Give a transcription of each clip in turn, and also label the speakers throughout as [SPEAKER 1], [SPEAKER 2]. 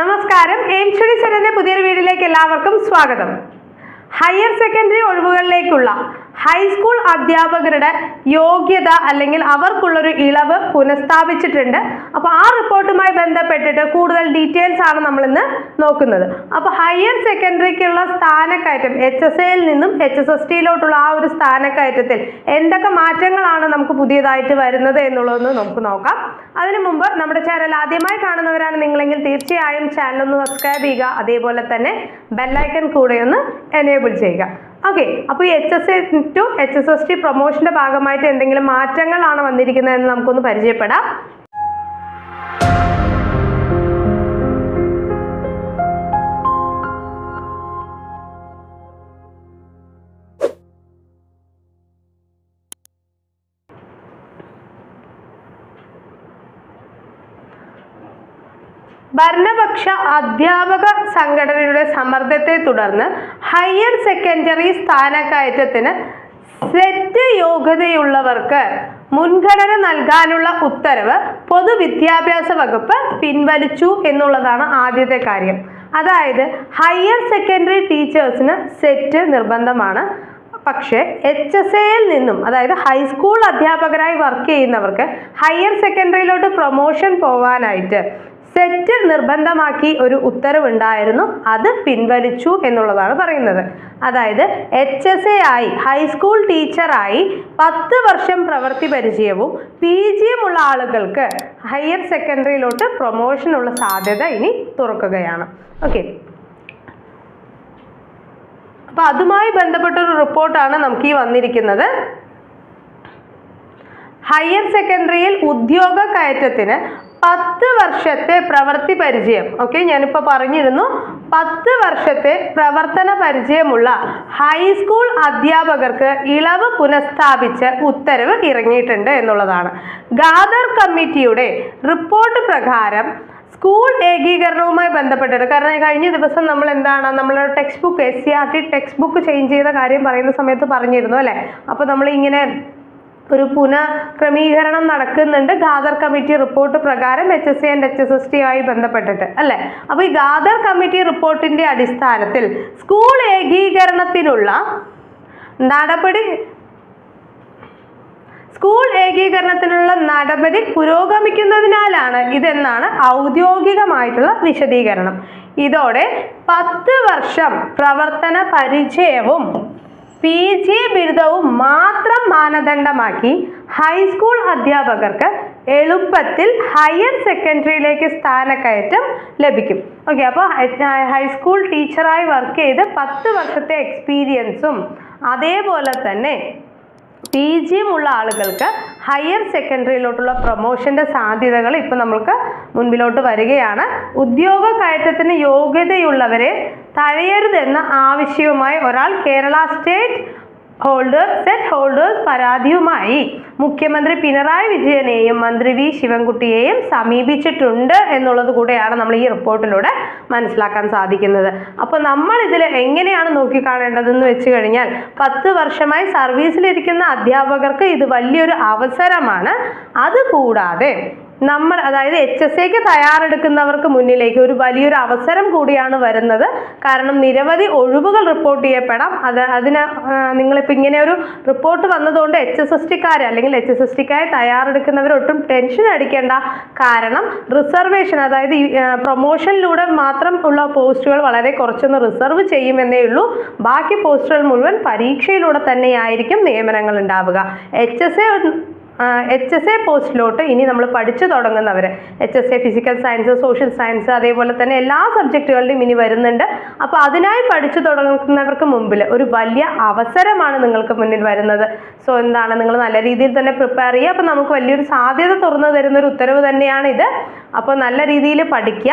[SPEAKER 1] നമസ്കാരം. Aim study സെന്ററിന്റെ പുതിയൊരു വീഡിയോയിലേക്ക് എല്ലാവർക്കും സ്വാഗതം. ഹയർ സെക്കൻഡറി ഒഴിവുകളിലേക്കുള്ള ഹൈസ്കൂൾ അധ്യാപകരുടെ യോഗ്യത അല്ലെങ്കിൽ അവർക്കുള്ളൊരു ഇളവ് പുനഃസ്ഥാപിച്ചിട്ടുണ്ട്. അപ്പോൾ ആ റിപ്പോർട്ടുമായി ബന്ധപ്പെട്ടിട്ട് കൂടുതൽ ഡീറ്റെയിൽസ് ആണ് നമ്മളിന്ന് നോക്കുന്നത്. അപ്പോൾ ഹയർ സെക്കൻഡറിക്കുള്ള സ്ഥാനക്കയറ്റം എച്ച് എസ് എയിൽ നിന്നും എച്ച് എസ് എസ് ടിയിലോട്ടുള്ള ആ ഒരു സ്ഥാനക്കയറ്റത്തിൽ എന്തൊക്കെ മാറ്റങ്ങളാണ് നമുക്ക് പുതിയതായിട്ട് വരുന്നത് എന്നുള്ളതെന്ന് നമുക്ക് നോക്കാം. അതിനു മുമ്പ് നമ്മുടെ ചാനൽ ആദ്യമായി കാണുന്നവരാണ് നിങ്ങളെങ്കിൽ തീർച്ചയായും ചാനൽ ഒന്ന് സബ്സ്ക്രൈബ് ചെയ്യുക. അതേപോലെ തന്നെ ബെല്ലൈക്കൺ കൂടെ ഒന്ന് എനേബിൾ ചെയ്യുക. ഓക്കെ അപ്പോൾ ഈ H S A to H S S T പ്രൊമോഷന്റെ ഭാഗമായിട്ട് എന്തെങ്കിലും മാറ്റങ്ങളാണ് വന്നിരിക്കുന്നതെന്ന് നമുക്കൊന്ന് പരിചയപ്പെടാം. ഭരണപക്ഷ അധ്യാപക സംഘടനയുടെ സമ്മർദ്ദത്തെ തുടർന്ന് ഹയർ സെക്കൻഡറി സ്ഥാനക്കയറ്റത്തിന് സെറ്റ് യോഗ്യതയുള്ളവർക്ക് മുൻഗണന നൽകാനുള്ള ഉത്തരവ് പൊതുവിദ്യാഭ്യാസ വകുപ്പ് പിൻവലിച്ചു എന്നുള്ളതാണ് ആദ്യത്തെ കാര്യം. അതായത് ഹയർ സെക്കൻഡറി ടീച്ചേഴ്സിന് സെറ്റ് നിർബന്ധമാണ്. പക്ഷേ എച്ച് എസ് എയിൽ നിന്നും അതായത് ഹൈസ്കൂൾ അധ്യാപകരായി വർക്ക് ചെയ്യുന്നവർക്ക് ഹയർ സെക്കൻഡറിയിലോട്ട് പ്രൊമോഷൻ പോവാനായിട്ട് സെറ്റ് നിർബന്ധമാക്കി ഒരു ഉത്തരവുണ്ടായിരുന്നു. അത് പിൻവലിച്ചു എന്നുള്ളതാണ് പറയുന്നത്. അതായത് എച്ച് എസ് എ ആയി ഹൈസ്കൂൾ ടീച്ചറായി പത്ത് വർഷം പ്രവൃത്തി പരിചയവും പി ജിയുമുള്ള ആളുകൾക്ക് ഹയർ സെക്കൻഡറിയിലോട്ട് പ്രൊമോഷനുള്ള സാധ്യത ഇനി തുറക്കുകയാണ്. ഓക്കെ അപ്പോൾ അതുമായി ബന്ധപ്പെട്ടൊരു റിപ്പോർട്ടാണ് നമുക്ക് ഈ വന്നിരിക്കുന്നത്. ഹയർ സെക്കൻഡറിയിൽ ഉദ്യോഗ കയറ്റത്തിന് പത്ത് വർഷത്തെ പ്രവൃത്തി പരിചയം. ഓക്കെ ഞാനിപ്പോൾ പറഞ്ഞിരുന്നു പത്ത് വർഷത്തെ പ്രവർത്തന പരിചയമുള്ള ഹൈസ്കൂൾ അധ്യാപകർക്ക് ഇളവ് പുനഃസ്ഥാപിച്ച് ഉത്തരവ് ഇറങ്ങിയിട്ടുണ്ട് എന്നുള്ളതാണ്. ഗാദർ കമ്മിറ്റിയുടെ റിപ്പോർട്ട് പ്രകാരം സ്കൂൾ ഏകീകരണവുമായി ബന്ധപ്പെട്ടിട്ട് കാരണം കഴിഞ്ഞ ദിവസം നമ്മൾ എന്താണ് നമ്മളെ textbook S C R T textbook change ചെയ്ത കാര്യം പറയുന്ന സമയത്ത് പറഞ്ഞിരുന്നു അല്ലേ? അപ്പോൾ നമ്മൾ ഇങ്ങനെ ഒരു പുനഃക്രമീകരണം നടക്കുന്നുണ്ട്. ഗാദർ കമ്മിറ്റി റിപ്പോർട്ട് പ്രകാരം H S C and H S S T ആയി ബന്ധപ്പെട്ടിട്ട് അല്ലേ? അപ്പോൾ ഈ ഗാദർ കമ്മിറ്റി റിപ്പോർട്ടിന്റെ അടിസ്ഥാനത്തിൽ സ്കൂൾ ഏകീകരണത്തിനുള്ള നടപടി സ്കൂൾ ഏകീകരണത്തിനുള്ള നടപടി പുരോഗമിക്കുന്നതിനാലാണ് ഇതെന്നാണ് ഔദ്യോഗികമായിട്ടുള്ള വിശദീകരണം. ഇതോടെ പത്ത് വർഷം പ്രവർത്തന പരിചയവും പി ജി ബിരുദവും മാത്രം മാനദണ്ഡമാക്കി ഹൈസ്കൂൾ അധ്യാപകർക്ക് എളുപ്പത്തിൽ ഹയർ സെക്കൻഡറിയിലേക്ക് സ്ഥാനക്കയറ്റം ലഭിക്കും. ഓക്കെ അപ്പോൾ ഹൈസ്കൂൾ ടീച്ചറായി വർക്ക് ചെയ്ത് പത്ത് വർഷത്തെ എക്സ്പീരിയൻസും അതേപോലെ തന്നെ പി ഉള്ള ആളുകൾക്ക് ഹയർ സെക്കൻഡറിയിലോട്ടുള്ള പ്രൊമോഷന്റെ സാധ്യതകൾ ഇപ്പം നമ്മൾക്ക് മുൻപിലോട്ട് വരികയാണ്. ഉദ്യോഗ കയറ്റത്തിന് യോഗ്യതയുള്ളവരെ തഴയരുതെന്ന ആവശ്യവുമായി ഒരാൾ Kerala state holders SET holders പരാതിയുമായി. മുഖ്യമന്ത്രി പിണറായി വിജയനെയും മന്ത്രി വി ശിവൻകുട്ടിയെയും സമീപിച്ചിട്ടുണ്ട് എന്നുള്ളത് കൂടെയാണ് നമ്മൾ ഈ റിപ്പോർട്ടിലൂടെ മനസ്സിലാക്കാൻ സാധിക്കുന്നത്. അപ്പോൾ നമ്മൾ ഇതിൽ എങ്ങനെയാണ് നോക്കിക്കാണേണ്ടതെന്ന് വെച്ച് കഴിഞ്ഞാൽ പത്ത് വർഷമായി സർവീസിലിരിക്കുന്ന അധ്യാപകർക്ക് ഇത് വലിയൊരു അവസരമാണ്. അതുകൂടാതെ നമ്മൾ അതായത് എച്ച് എസ് എക്ക് തയ്യാറെടുക്കുന്നവർക്ക് മുന്നിലേക്ക് ഒരു വലിയൊരു അവസരം കൂടിയാണ് വരുന്നത്. കാരണം നിരവധി ഒഴിവുകൾ റിപ്പോർട്ട് ചെയ്യപ്പെടാം. അത് അതിന് നിങ്ങളിപ്പോൾ ഇങ്ങനെ ഒരു റിപ്പോർട്ട് വന്നതുകൊണ്ട് എച്ച് എസ് എസ് ടിക്കാർ അല്ലെങ്കിൽ എച്ച് എസ് എസ് ടിക്കായി തയ്യാറെടുക്കുന്നവർ ഒട്ടും ടെൻഷൻ അടിക്കേണ്ട കാരണം റിസർവേഷൻ അതായത് പ്രൊമോഷനിലൂടെ മാത്രം ഉള്ള പോസ്റ്റുകൾ വളരെ കുറച്ചൊന്ന് റിസർവ് ചെയ്യുമെന്നേ ഉള്ളൂ. ബാക്കി പോസ്റ്റുകൾ മുഴുവൻ പരീക്ഷയിലൂടെ തന്നെയായിരിക്കും നിയമനങ്ങൾ ഉണ്ടാവുക. H S A H S A പോസ്റ്റിലോട്ട് ഇനി നമ്മൾ പഠിച്ചു തുടങ്ങുന്നവർ H S A physical science social science അതേപോലെ തന്നെ എല്ലാ സബ്ജക്റ്റുകളിലും ഇനി വരുന്നുണ്ട്. അപ്പോൾ അതിനായി പഠിച്ചു തുടങ്ങുന്നവർക്ക് മുമ്പിൽ ഒരു വലിയ അവസരമാണ് നിങ്ങൾക്ക് മുന്നിൽ വരുന്നത്. സോ എന്താണ്? നിങ്ങൾ നല്ല രീതിയിൽ തന്നെ പ്രിപ്പയർ ചെയ്യുക. അപ്പോൾ നമുക്ക് വലിയൊരു സാധ്യത തുറന്നു തരുന്ന ഒരു ഉത്തരവ് തന്നെയാണ് ഇത്. അപ്പോൾ നല്ല രീതിയിൽ പഠിക്കുക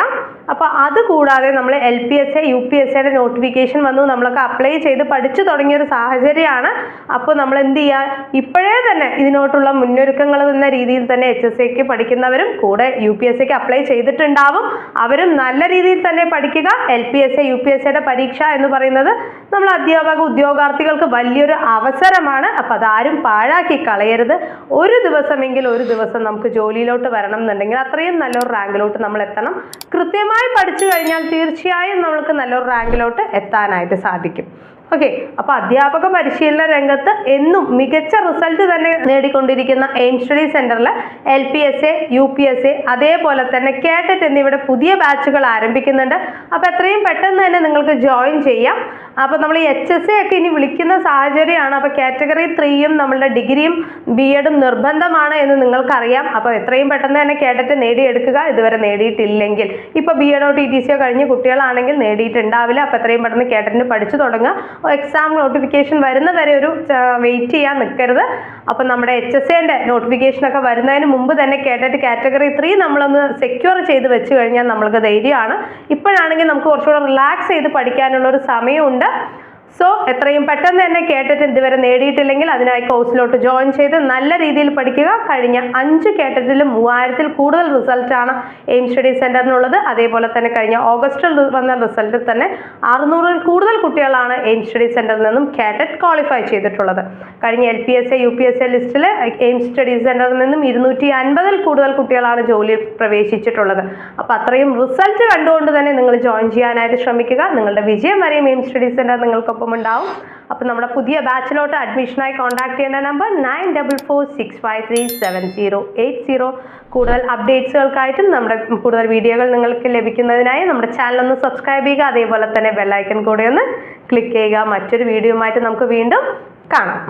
[SPEAKER 1] അപ്പോൾ അത് കൂടാതെ നമ്മൾ L P S A U P S എയുടെ നോട്ടിഫിക്കേഷൻ വന്നു. നമ്മളൊക്കെ അപ്ലൈ ചെയ്ത് പഠിച്ചു തുടങ്ങിയ ഒരു സാഹചര്യമാണ്. അപ്പോൾ നമ്മൾ എന്ത് ചെയ്യുക? ഇപ്പോഴേ തന്നെ ഇതിനോട്ടുള്ള മുന്നോ മുന്നൊരുക്കങ്ങൾ എന്ന രീതിയിൽ തന്നെ എച്ച് എസ് സിക്ക് പഠിക്കുന്നവരും കൂടെ യു പി എസ് സിക്ക് അപ്ലൈ ചെയ്തിട്ടുണ്ടാവും. അവരും നല്ല രീതിയിൽ തന്നെ പഠിക്കുക. L P S A U P S സിയുടെ പരീക്ഷ എന്ന് പറയുന്നത് നമ്മൾ അധ്യാപക ഉദ്യോഗാർത്ഥികൾക്ക് വലിയൊരു അവസരമാണ്. അപ്പം അതാരും പാഴാക്കി കളയരുത്. ഒരു ദിവസമെങ്കിലും ഒരു ദിവസം നമുക്ക് ജോലിയിലോട്ട് വരണം എന്നുണ്ടെങ്കിൽ അത്രയും നല്ലൊരു റാങ്കിലോട്ട് നമ്മൾ എത്തണം. കൃത്യമായി പഠിച്ചു കഴിഞ്ഞാൽ തീർച്ചയായും നമുക്ക് നല്ലൊരു റാങ്കിലോട്ട് എത്താനായിട്ട് സാധിക്കും. ഓക്കെ അപ്പോൾ അധ്യാപക പരിശീലന രംഗത്ത് എന്നും മികച്ച റിസൾട്ട് തന്നെ നേടിക്കൊണ്ടിരിക്കുന്ന എയിം സ്റ്റഡി സെന്ററിൽ L P S A U P S A അതേപോലെ തന്നെ കേട്ടറ്റ് എന്നിവിടെ പുതിയ ബാച്ചുകൾ ആരംഭിക്കുന്നുണ്ട്. അപ്പോൾ എത്രയും പെട്ടെന്ന് തന്നെ നിങ്ങൾക്ക് ജോയിൻ ചെയ്യാം. അപ്പോൾ നമ്മൾ എച്ച് എസ് എ ഒക്കെ ഇനി വിളിക്കുന്ന സാഹചര്യമാണ്. അപ്പോൾ കാറ്റഗറി ത്രീയും നമ്മളുടെ ഡിഗ്രിയും ബി എഡും നിർബന്ധമാണ് എന്ന് നിങ്ങൾക്കറിയാം. അപ്പോൾ എത്രയും പെട്ടെന്ന് തന്നെ കേട്ടറ്റ് നേടിയെടുക്കുക. ഇതുവരെ നേടിയിട്ടില്ലെങ്കിൽ. ഇപ്പോൾ ബി എഡോ ടി ടി സിയോ കഴിഞ്ഞ് കുട്ടികളാണെങ്കിൽ നേടിയിട്ടുണ്ടാവില്ല. അപ്പോൾ എത്രയും പെട്ടെന്ന് കേട്ടറ്റിന് പഠിച്ചു തുടങ്ങുക. എക്സാം നോട്ടിഫിക്കേഷൻ വരുന്ന വരെ ഒരു വെയിറ്റ് ചെയ്യാൻ നിൽക്കരുത്. അപ്പം നമ്മുടെ എച്ച് എസ് എന്റെ നോട്ടിഫിക്കേഷനൊക്കെ വരുന്നതിന് മുമ്പ് തന്നെ കേട്ടിട്ട് കാറ്റഗറി ത്രീ നമ്മളൊന്ന് സെക്യൂർ ചെയ്ത് വെച്ച് കഴിഞ്ഞാൽ നമ്മൾക്ക് ധൈര്യമാണ്. ഇപ്പോഴാണെങ്കിൽ നമുക്ക് കുറച്ചുകൂടെ റിലാക്സ് ചെയ്ത് പഠിക്കാനുള്ള ഒരു സമയമുണ്ട്. സോ എത്രയും പെട്ടെന്ന് തന്നെ കേട്ടിട്ട് ഇതുവരെ നേടിയിട്ടില്ലെങ്കിൽ അതിനായി കോഴ്സിലോട്ട് ജോയിൻ ചെയ്ത് നല്ല രീതിയിൽ പഠിക്കുക. കഴിഞ്ഞ അഞ്ച് കേട്ടറ്റിലും മൂവായിരത്തിൽ കൂടുതൽ റിസൾട്ടാണ് എയിം സ്റ്റഡി സെന്ററിനുള്ളത് അതേപോലെ തന്നെ കഴിഞ്ഞ ഓഗസ്റ്റിൽ വന്ന റിസൾട്ടിൽ തന്നെ അറുന്നൂറിൽ കൂടുതൽ കുട്ടികളാണ് എയിം സ്റ്റഡി സെന്ററിൽ നിന്നും കേട്ടറ്റ് ക്വാളിഫൈ ചെയ്തിട്ടുള്ളത്. കഴിഞ്ഞ L P S A U P S A ലിസ്റ്റിൽ എയിം സ്റ്റഡി സെന്ററിൽ നിന്നും ഇരുന്നൂറ്റി അൻപതിൽ കൂടുതൽ കുട്ടികളാണ് ജോലിയിൽ പ്രവേശിച്ചിട്ടുള്ളത്. അപ്പോൾ അത്രയും റിസൾട്ട് കണ്ടുകൊണ്ട് തന്നെ നിങ്ങൾ ജോയിൻ ചെയ്യാനായിട്ട് ശ്രമിക്കുക. നിങ്ങളുടെ വിജയം വരെയും എയിം സ്റ്റഡി സെന്റർ നിങ്ങൾക്കൊപ്പം ഉണ്ടാവും അപ്പോൾ നമ്മുടെ പുതിയ ബാച്ചിലോട്ട് അഡ്മിഷനായി കോൺടാക്ട് ചെയ്യേണ്ട number nine double four six five three seven zero eight zero കൂടുതൽ അപ്ഡേറ്റ്സുകൾക്കായിട്ടും നമ്മുടെ കൂടുതൽ വീഡിയോകൾ നിങ്ങൾക്ക് ലഭിക്കുന്നതിനായി നമ്മുടെ ചാനൽ ഒന്ന് സബ്സ്ക്രൈബ് ചെയ്യുക. അതേപോലെ തന്നെ ബെല്ലൈക്കൺ കൂടെ ഒന്ന് ക്ലിക്ക് ചെയ്യുക. മറ്റൊരു വീഡിയോയുമായിട്ട് നമുക്ക് വീണ്ടും കാണാം.